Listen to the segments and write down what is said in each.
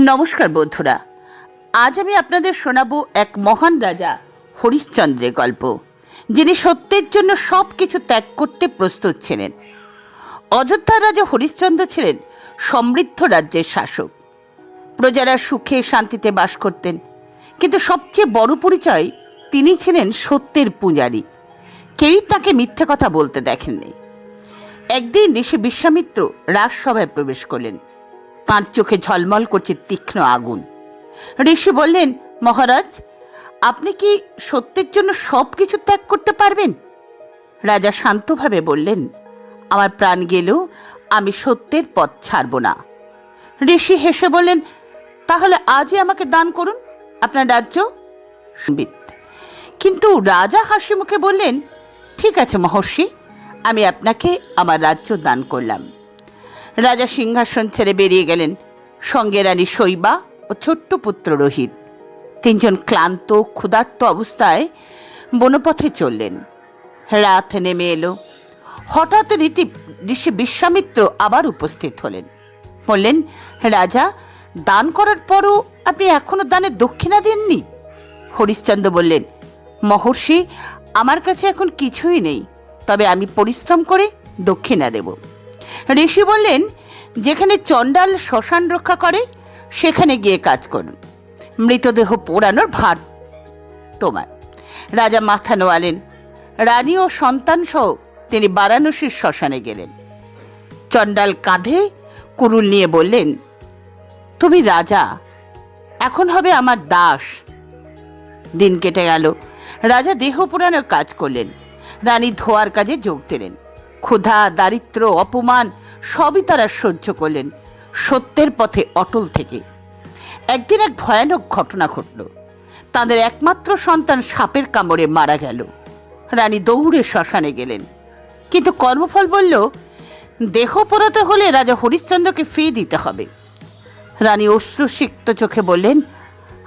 নমস্কার বন্ধুরা। আজ আমি আপনাদের শোনাবো এক মহান রাজা, হরিশ্চন্দ্রের গল্প। যিনি সত্যের জন্য সব কিছু ত্যাগ করতে প্রস্তুত ছিলেন। অযোধ্যার রাজা হরিশ্চন্দ্র ছিলেন সমৃদ্ধ রাজ্যের শাসক। প্রজারা সুখে শান্তিতে বাস করতেন। কিন্তু সবচেয়ে বড় পরিচয় তিনি ছিলেন সত্যের পূজারী। কেউই তাকে মিথ্যে কথা বলতে দেখেননি। একদিন ঋষি বিশ্বামিত্র রাজসভায় প্রবেশ করলেন। তাঁর চোখে ঝলমল করছে তীক্ষ্ণ আগুন। ঋষি বললেন, মহারাজ, আপনি কি সত্যের জন্য সব কিছু ত্যাগ করতে পারবেন? রাজা শান্তভাবে বললেন, আমার প্রাণ গেলেও আমি সত্যের পথ ছাড়ব না। ঋষি হেসে বললেন, তাহলে আজই আমাকে দান করুন, আপনার রাজ্য কিন্তু রাজা হাসি মুখে বললেন, ঠিক আছে মহর্ষি, আমি আপনাকে আমার রাজ্য দান করলাম। রাজা সিংহাসন ছেড়ে বেরিয়ে গেলেন। সঙ্গে রানী শৈবা ও ছোট্ট পুত্র রোহিত। তিনজন ক্লান্ত, ক্ষুধার্ত অবস্থায় বনপথে চললেন। রাত নেমে এলো। হঠাৎ রীতি, ঋষি বিশ্বামিত্র আবার উপস্থিত হলেন। বললেন, রাজা, দান করার পরও আপনি এখনও দানের দক্ষিণা দেননি? হরিশ্চন্দ্র বললেন, মহর্ষি, আমার কাছে এখন কিছুই নেই। তবে আমি পরিশ্রম করে দক্ষিণা দেব। ঋষি বললেন, যেখানে চণ্ডাল শ্মশান রক্ষা করে, সেখানে গিয়ে কাজ করুন। মৃতদেহ পোড়ানোর ভার তোমার। রাজা মাথা নোয়ালেন। রানী ও সন্তান সহ তিনি বারাণসীর শ্মশানে গেলেন। চণ্ডাল কাঁধে কুরুল নিয়ে বললেন, তুমি রাজা, এখন হবে আমার দাস। দিন কেটে গেল। রাজা দেহ পোড়ানোর কাজ করলেন। রানী ধোয়ার কাজে যোগ দিলেন। ক্ষুধা, দারিদ্র, অপমান সবই তারা সহ্য করলেন সত্যের পথে অটল থেকে। একদিন এক ভয়ানক ঘটনা ঘটল। তাদের একমাত্র সন্তান সাপের কামড়ে মারা গেল। রানী দৌড়ে শ্মশানে গেলেন। কিন্তু কর্মফল বলল, দেহ পোড়াতে হলে রাজা হরিশ্চন্দ্রকে ফি দিতে হবে। রানী অশ্রুসিক্ত চোখে বললেন,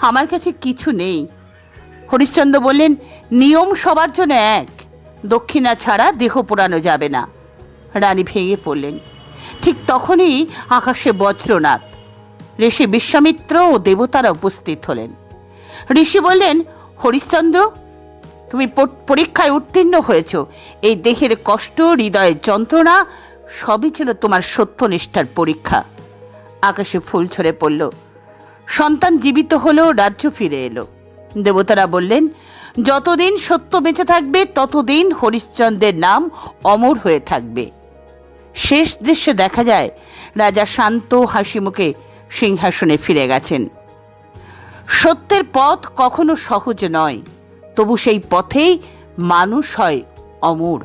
আমার কাছে কিছু নেই। হরিশ্চন্দ্র বললেন, নিয়ম সবার জন্য এক। দক্ষিণা ছাড়া দেহ পোড়ানো যাবে না। রানী ভেঙে পড়লেন। ঠিক তখনই আকাশে বজ্রনাথ, ঋষি বিশ্বামিত্র ও দেবতারা উপস্থিত হলেন। ঋষি বললেন, হরিশ্চন্দ্র, তুমি পরীক্ষায় উত্তীর্ণ হয়েছ। এই দেহের কষ্ট, হৃদয়ের যন্ত্রণা সবই ছিল তোমার সত্যনিষ্ঠার পরীক্ষা। আকাশে ফুল ছড়ে পড়ল। সন্তান জীবিত হলেও রাজ্য ফিরে এলো। দেবতারা বললেন, যতদিন সত্য বেঁচে থাকবে, ততদিন হরিশ্চন্দ্রের নাম অমর হয়ে থাকবে। শেষ দৃশ্যে দেখা যায়, রাজা শান্ত হাসি মুখে সিংহাসনে ফিরে গেছেন। সত্যের পথ কখনো সহজ নয়, তবু সেই পথেই মানুষ হয় অমর।